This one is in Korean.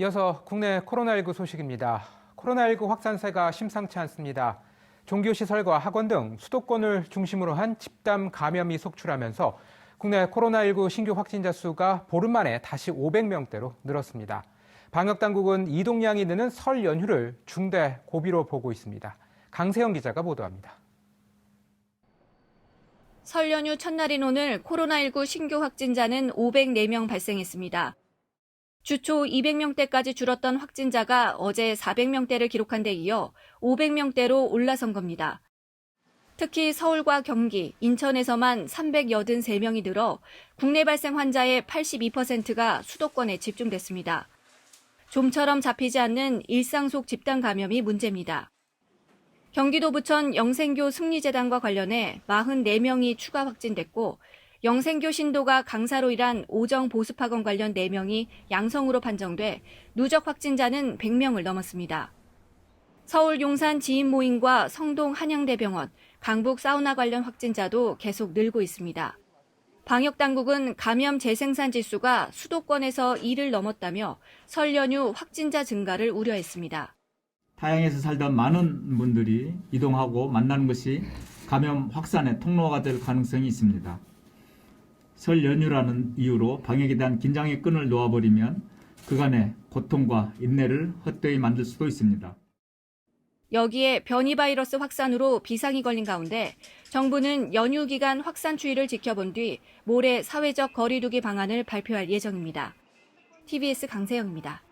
이어서 국내 코로나19 소식입니다. 코로나19 확산세가 심상치 않습니다. 종교시설과 학원 등 수도권을 중심으로 한 집단 감염이 속출하면서 국내 코로나19 신규 확진자 수가 보름 만에 다시 500명대로 늘었습니다. 방역당국은 이동량이 느는 설 연휴를 중대 고비로 보고 있습니다. 강세영 기자가 보도합니다. 설 연휴 첫날인 오늘 코로나19 신규 확진자는 504명 발생했습니다. 주초 200명대까지 줄었던 확진자가 어제 400명대를 기록한 데 이어 500명대로 올라선 겁니다. 특히 서울과 경기, 인천에서만 383명이 늘어 국내 발생 환자의 82%가 수도권에 집중됐습니다. 좀처럼 잡히지 않는 일상 속 집단 감염이 문제입니다. 경기도 부천 영생교 승리재단과 관련해 44명이 추가 확진됐고 영생교 신도가 강사로 일한 오정 보습학원 관련 4명이 양성으로 판정돼 누적 확진자는 100명을 넘었습니다. 서울 용산 지인 모임과 성동 한양대병원, 강북 사우나 관련 확진자도 계속 늘고 있습니다. 방역당국은 감염 재생산 지수가 수도권에서 2를 넘었다며 설 연휴 확진자 증가를 우려했습니다. 타양에서 살던 많은 분들이 이동하고 만나는 것이 감염 확산의 통로가 될 가능성이 있습니다. 설 연휴라는 이유로 방역에 대한 긴장의 끈을 놓아버리면 그간의 고통과 인내를 헛되이 만들 수도 있습니다. 여기에 변이 바이러스 확산으로 비상이 걸린 가운데 정부는 연휴 기간 확산 추이를 지켜본 뒤 모레 사회적 거리두기 방안을 발표할 예정입니다. TBS 강세영입니다.